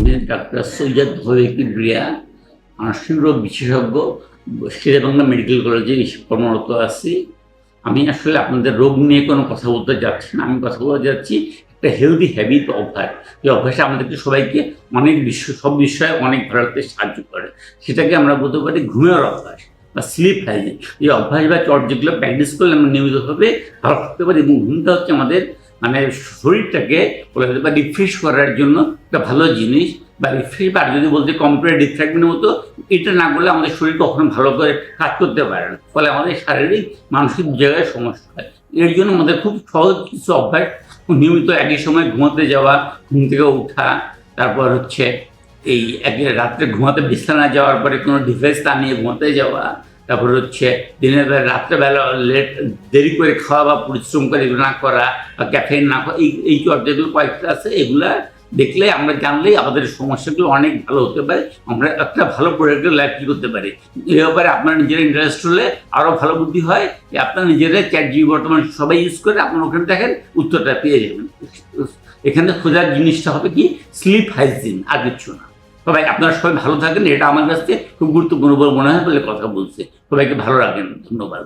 আমি ডাক্তার সৈয়দ ভবিকি ব্রিয়া রোগ বিশেষজ্ঞ শেরেবাংলা মেডিকেল কলেজে কর্মরত আছি। আমি আসলে আপনাদের রোগ নিয়ে কোনো কথা বলতে যাচ্ছি না। আমি কথা বলতে যাচ্ছি একটা হেলদি হ্যাবিট অভ্যাস। এই অভ্যাসে আমাদেরকে সবাইকে অনেক বিশ্ব, সব বিষয়ে অনেক ভালো রাখতে সাহায্য করে। সেটাকে আমরা বলতে পারি ঘুমের অভ্যাস বা স্লিপ হাইজিন এই অভ্যাস বা চট যেগুলো প্র্যাকটিস করলে আমরা নিয়মিতভাবে ভালো থাকতে পারি এবং ঘুমটা হচ্ছে আমাদের মানে শরীরটাকে বলা পারে রিফ্রেশ করার জন্য একটা ভালো জিনিস বা রিফ্রেশ বা যদি বলতে কম্পিউটার ডিফ্র্যাক্টমেন্টের মতো, এটা না করলে আমাদের শরীর কখনো ভালো করে কাজ করতে পারে না। ফলে আমাদের শারীরিক, মানসিক জায়গায় সমস্যা হয়, এর জন্য আমাদের খুব সহজ কিছু অভ্যাস নিয়মিত একই সময় ঘুমাতে যাওয়া, ঘুম থেকে ওঠা তারপর হচ্ছে এই এক রাত্রে ঘুমাতে বিছানা যাওয়ার পরে কোনো ডিভাইস তা নিয়ে ঘুমাতে যাওয়া তারপর হচ্ছে দিনের বেলা রাত্রেবেলা লেট দেরি করে খাওয়া বা পরিশ্রম করে না করা বা ক্যাফেইন না করা এই এই চর্চাগুলো কয়েকটা আছে, এগুলা দেখলে আমরা জানলেই আমাদের সমস্যাগুলো অনেক ভালো হতে পারে, আমরা একটা ভালো প্রোডাক্টের লাইফ করতে পারি। এ ব্যাপারে আপনার নিজের ইন্টারেস্ট হলে আরও ভালো বুদ্ধি হয়, যে আপনার নিজেরা চ্যাট জিবি বর্তমান সবাই ইউজ করে, আপনার ওখানে দেখেন উত্তরটা পেয়ে যাবেন। এখানে খোঁজার জিনিসটা হবে কি? স্লিপ হাইজিন আর কিচ্ছু না। সবাই আপনারা সবাই ভালো থাকেন, এটা আমার কাছে খুব গুরুত্বপূর্ণ বলে মনে হয় বলে কথা বলছে। সবাইকে ভালো রাখেন, ধন্যবাদ।